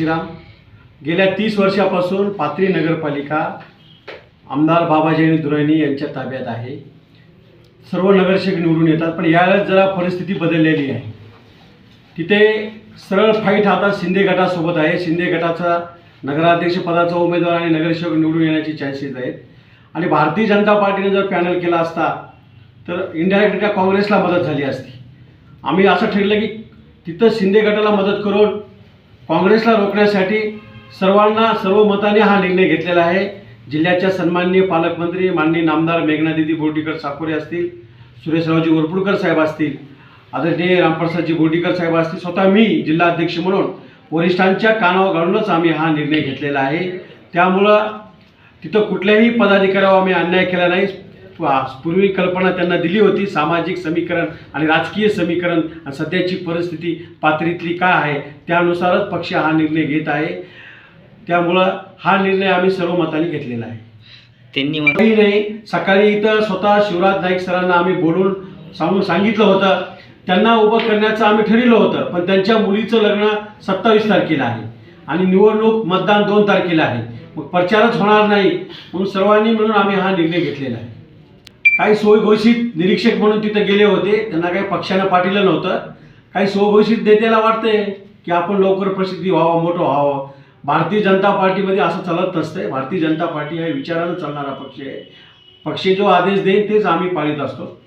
श्रीराम गेल्या तीस वर्षापासून पात्री नगरपालिका आमदार बाबाजी दुराणी यांच्या ताब्यात आहे. सर्व नगरसेवक निवडून येतात पण यावेळेस जरा परिस्थिती बदललेली आहे. तिथे सरळ फाईट आता शिंदे गटासोबत आहे. शिंदे गटाचा नगराध्यक्षपदाचा उमेदवार आणि नगरसेवक निवडून येण्याची चान्सेस आहेत. आणि भारतीय जनता पार्टीने जर पॅनल केला असता तर इंडायरेक्ट काँग्रेसला मदत झाली असती. आम्ही असं ठरलं की तिथं शिंदे गटाला मदत करून काँग्रेसला रोखण्यासाठी सर्वांना सर्व मताने हा निर्णय घेतलेला आहे. जिल्ह्याच्या सन्माननीय पालकमंत्री माननीय नामदार मेघनादिदी बोर्डीकर साकोरे असतील सुरेशरावजी वरपुडकर साहेब असतील आदरणीय रामप्रसादजी बोर्डीकर साहेब असतील स्वतः मी जिल्हाध्यक्ष म्हणून वरिष्ठांच्या कानावर घालूनच आम्ही हा निर्णय घेतलेला आहे. त्यामुळं तिथं कुठल्याही पदाधिकाऱ्यावर आम्ही अन्याय केला नाही. पूर्वी कल्पना त्यांना दिली होती सामाजिक समीकरण आणि राजकीय समीकरण आणि सध्याची परिस्थिती पातळीतली काय आहे त्यानुसारच पक्ष हा निर्णय घेत आहे. त्यामुळं हा निर्णय आम्ही सर्व मताने घेतलेला आहे. त्यांनी काही नाही सकाळी इथं स्वतः शिवराज नाईक सरांना आम्ही बोलून सांगून सांगितलं होतं. त्यांना उभं करण्याचं आम्ही ठरवलं होतं पण त्यांच्या मुलीचं लग्न सत्तावीस तारखेला आहे आणि निवडणूक मतदान दोन तारखेला आहे. मग प्रचारच होणार नाही म्हणून सर्वांनी मिळून आम्ही हा निर्णय घेतलेला आहे. काही सोयघोषित निरीक्षक म्हणून तिथं गेले होते. त्यांना काही पक्षानं पाठिलं नव्हतं. काही स्वघोषित नेत्याला वाटतंय की आपण लवकर प्रसिद्धी व्हावं मोठं व्हावं. भारतीय जनता पार्टीमध्ये असं चालत नसतंय. भारतीय जनता पार्टी हा विचारानं चालणारा पक्ष आहे. पक्ष जो आदेश देईल तेच आम्ही पाळीत असतो.